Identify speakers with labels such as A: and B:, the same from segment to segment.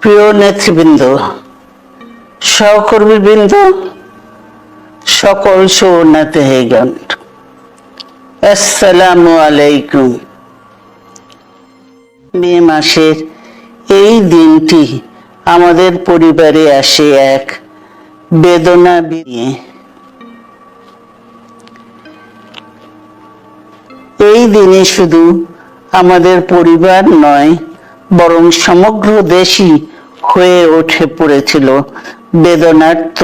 A: প্রিয় নেতৃবৃন্দ, সহকর্মীবৃন্দ, সকল আসসালামু আলাইকুম। মে মাসের এই দিনটি আমাদের পরিবারে আসে এক বেদনা নিয়ে। এই দিনে শুধু আমাদের পরিবার নয়, বরং সমগ্র দেশই হয়ে উঠে পড়েছিল বেদনার্থ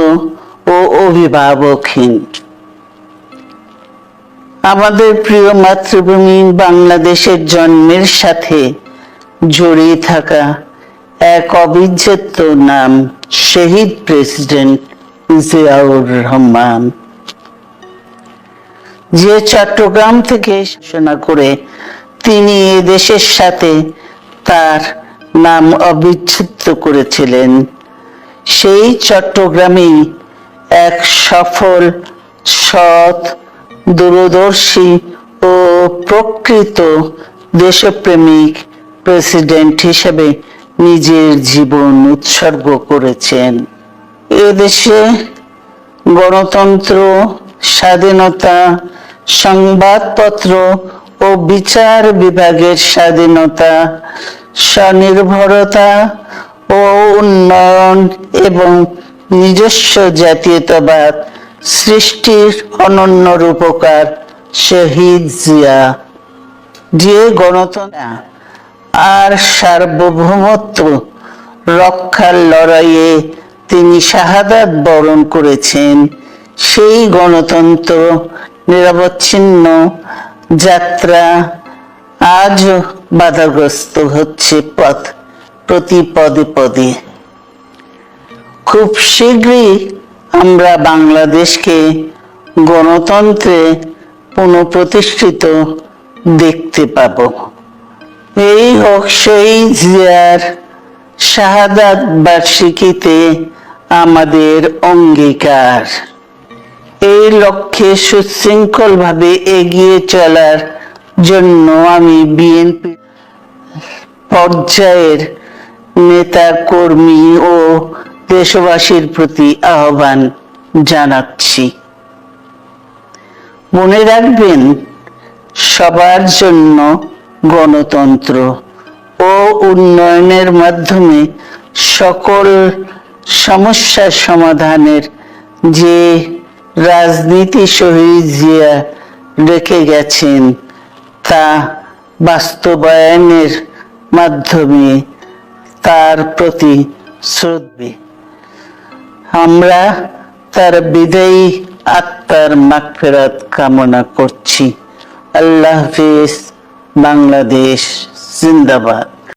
A: ও অভিভাবকহীন। আমাদের প্রিয় মাতৃভূমি বাংলাদেশের জন্মের সাথে জড়িয়ে থাকা এক অবিচ্ছেদ্য নাম, শহীদ প্রেসিডেন্ট জিয়াউর রহমান। যে চট্টগ্রাম থেকে ঘোষণা করে তিনি এ দেশের সাথে তার নাম অবিচ্ছেদ্য করেছিলেন। সেই চট্টগ্রামেই এক সফল, সৎ, দূরদর্শী ও প্রকৃত দেশপ্রেমিক প্রেসিডেন্ট হিসেবে নিজের জীবন উৎসর্গ করেছেন। এদেশে গণতন্ত্র স্বাধীনতা সংবাদপত্র ও বিচার বিভাগের স্বাধীনতা, স্বনির্ভরতা ও উন্নয়ন এবং নিজস্ব জাতীয়তাবাদ সৃষ্টির অনন্য রূপকার শহীদ জিয়া। যে গণতন্ত্র আর সার্বভৌমত্ব রক্ষার লড়াইয়ে তিনি শাহাদাত বরণ করেছেন। সেই গণতন্ত্র, নিরবচ্ছিন্ন যাত্রা আজও বাধাগ্রস্ত হচ্ছে পথ প্রতি পদে পদে। খুব শীঘ্রই আমরা বাংলাদেশকে গণতন্ত্রে পুনঃপ্রতিষ্ঠিত দেখতে পাব। এই হোক সেই জিয়ার শাহাদাত বার্ষিকীতে আমাদের অঙ্গীকার। এই লক্ষ্যে সুশৃঙ্খল ভাবে এগিয়ে চলার জন্য আমি বিএনপি পর্যায়ের নেতা কর্মী ও দেশবাসীর প্রতি আহ্বান জানাচ্ছি। মনে রাখবেন, সবার জন্য গণতন্ত্র ও উন্নয়নের মাধ্যমে সকল সমস্যার সমাধানের যে রাজনীতি শহীদ জিয়া রেখে গেছেন। তা বাস্তবায়নের মাধ্যমে তার প্রতি শ্রদ্ধে। আমরা তার বিদায়ী আত্মার মাগফেরাত কামনা করছি। আল্লাহ হাফিজ, বাংলাদেশ জিন্দাবাদ।